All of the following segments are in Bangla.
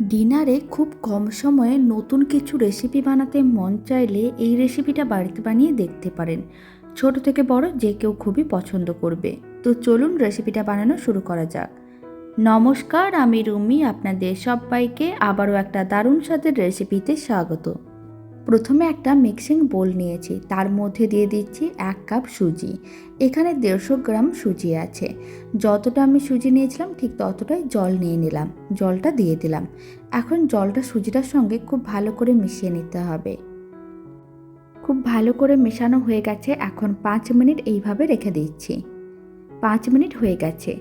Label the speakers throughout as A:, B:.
A: ডিনারে খুব কম সময়ে নতুন কিছু রেসিপি বানাতে মন চাইলে এই রেসিপিটা বাড়িতে বানিয়ে দেখতে পারেন। ছোট থেকে বড় যে কেউ খুবই পছন্দ করবে। তো চলুন রেসিপিটা বানানো শুরু করা যাক। নমস্কার, আমি রুমি, আপনাদের সবাইকে আবারও একটা দারুণ স্বাদের রেসিপিতে স্বাগত। প্রথমে একটা মিক্সিং বোল নিয়েছি, তার মধ্যে দিয়ে দিচ্ছি এক কাপ সুজি। এখানে দেড়শো গ্রাম সুজি আছে। যতটা আমি সুজি নিয়েছিলাম, ঠিক ততটাই জল নিয়ে নিলাম, জলটা দিয়ে দিলাম। এখন জলটা সুজিটার সঙ্গে খুব ভালো করে মিশিয়ে নিতে হবে। খুব ভালো করে মেশানো হয়ে গেছে, এখন পাঁচ মিনিট এইভাবে রেখে দিচ্ছি। পাঁচ মিনিট হয়ে গেছে।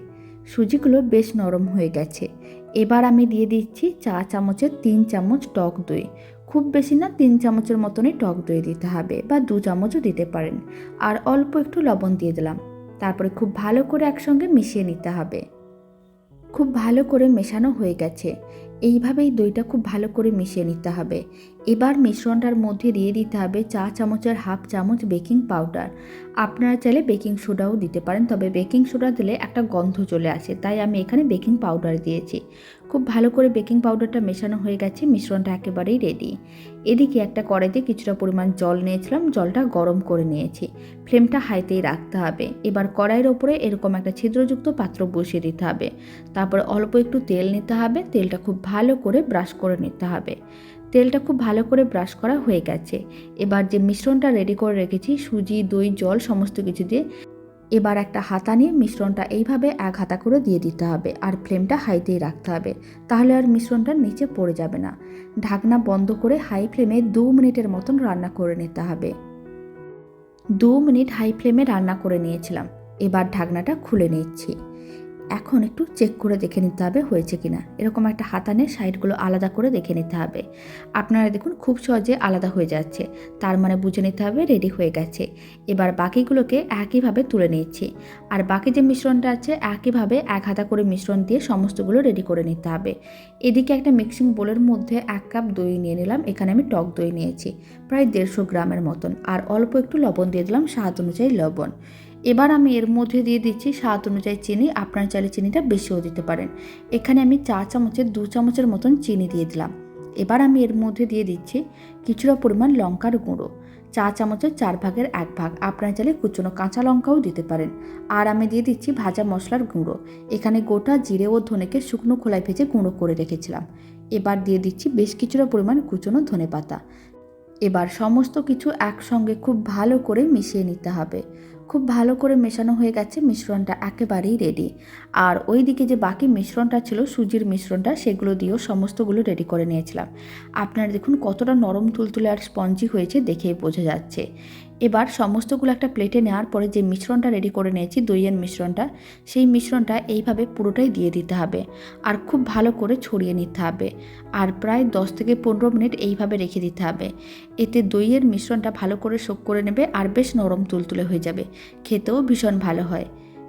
A: সুজিগুলো বেশ নরম হয়ে গেছে। এবার আমি দিয়ে দিচ্ছি চা চামচের তিন চামচ টক দই। খুব বেশি না তিন চামচের মতনই টক দই দিতে হবে বা দু চামচও দিতে পারেন। আর অল্প একটু লবণ দিয়ে দিলাম। তারপরে খুব ভালো করে একসঙ্গে মিশিয়ে নিতে হবে। খুব ভালো করে মেশানো হয়ে গেছে। এইভাবেই দইটা খুব ভালো করে মিশিয়ে নিতে হবে। এবার মিশ্রণটার মধ্যে দিয়ে দিতে হবে চা চামচের হাফ চামচ বেকিং পাউডার। আপনারা চাইলে বেকিং সোডাও দিতে পারেন, তবে বেকিং সোডা দিলে একটা গন্ধ চলে আসে, তাই আমি এখানে বেকিং পাউডার দিয়েছি। খুব ভালো করে বেকিং পাউডারটা মেশানো হয়ে গেছে, মিশ্রণটা একেবারেই রেডি এদিকে একটা কড়াইতে কিছুটা পরিমাণ জল নিয়েছিলাম, জলটা গরম করে নিয়েছি। ফ্লেমটা হাইতেই রাখতে হবে। এবার কড়াইয়ের ওপরে এরকম একটা ছিদ্রযুক্ত পাত্র বসিয়ে দিতে হবে। তারপরে অল্প একটু তেল নিতে হবে, তেলটা খুব ভালো করে ব্রাশ করে নিতে হবে। তেলটা খুব ভালো করে ব্রাশ করা হয়ে গেছে। এবার যে মিশ্রণটা রেডি করে রেখেছি, সুজি, দই, জল, সমস্ত কিছু দিয়ে এবার একটা হাতা নিয়ে মিশ্রণটা এইভাবে এক হাতা করে দিয়ে দিতে হবে আর ফ্লেমটা হাইতেই রাখতে হবে। তাহলে আর মিশ্রণটা নিচে পড়ে যাবে না। ঢাকনা বন্ধ করে হাই ফ্লেমে দু মিনিটের মতন রান্না করে নিতে হবে। দু মিনিট হাই ফ্লেমে রান্না করে নিয়েছিলাম। এবার ঢাকনাটা খুলে নিচ্ছি। এখন একটু চেক করে দেখে নিতে হবে হয়েছে কিনা। এরকম একটা হাতানের সাইডগুলো আলাদা করে দেখে নিতে হবে। আপনারা দেখুন খুব সহজে আলাদা হয়ে যাচ্ছে। তার মানে বুঝে নিতে হবে রেডি হয়ে গেছে। এবার বাকিগুলোকে একইভাবে তুলে নিয়েছি আর বাকি যে মিশ্রণটা আছে, একইভাবে এক হাতা করে মিশ্রণ দিয়ে সমস্তগুলো রেডি করে নিতে হবে। এদিকে একটা মিক্সিং বোলের মধ্যে এক কাপ দই নিয়ে নিলাম। এখানে আমি টক দই নিয়েছি। প্রায় দেড়শো গ্রামের মতন। আর অল্প একটু লবণ দিয়ে দিলাম স্বাদ অনুযায়ী লবণ। এবার আমি এর মধ্যে দিয়ে দিচ্ছি স্বাদ অনুযায়ী চিনি, আপনার চাইলে চিনিটা বেশিও দিতে পারেন। এখানে আমি চা চামচের, দু চামচের মতন চিনি দিয়ে দিলাম। এবার আমি এর মধ্যে দিয়ে দিচ্ছি কিছুটা পরিমাণ লঙ্কার গুঁড়ো, চা চামচের চার ভাগের এক ভাগ, আপনার চাইলে কুচনো কাঁচা লঙ্কাও দিতে পারেন। আর আমি দিয়ে দিচ্ছি ভাজা মশলার গুঁড়ো, এখানে গোটা জিরে ও ধনেকে শুকনো খোলায় ভেজে গুঁড়ো করে রেখেছিলাম। এবার দিয়ে দিচ্ছি বেশ কিছুটা পরিমাণ কুচনো ধনে পাতা। এবার সমস্ত কিছু একসঙ্গে খুব ভালো করে মিশিয়ে নিতে হবে। খুব ভালো করে মেশানো হয়ে গেছে, মিশ্রণটা একেবারেই রেডি আর ওই দিকে যে বাকি মিশ্রণটা ছিল, সুজির মিশ্রণটা, সেগুলো দিয়েও সমস্তগুলো রেডি করে নিয়েছিলাম। আপনারা দেখুন কতটা নরম তুলতুলে আর স্পঞ্জি হয়েছে দেখেই বোঝা যাচ্ছে। এবার সমস্তগুলো একটা প্লেটে নেওয়ার পরে যে মিশ্রণটা রেডি করে নিয়েছি, দইয়ের মিশ্রণটা, সেই মিশ্রণটা এইভাবে পুরোটাই দিয়ে দিতে হবে আর খুব ভালো করে ছড়িয়ে নিতে হবে আর প্রায় দশ থেকে পনেরো মিনিট এইভাবে রেখে দিতে হবে। এতে দইয়ের মিশ্রণটা ভালো করে শোক করে নেবে আর বেশ নরম তুলতুলে হয়ে যাবে। খেতেও ভীষণ ভালো হয়।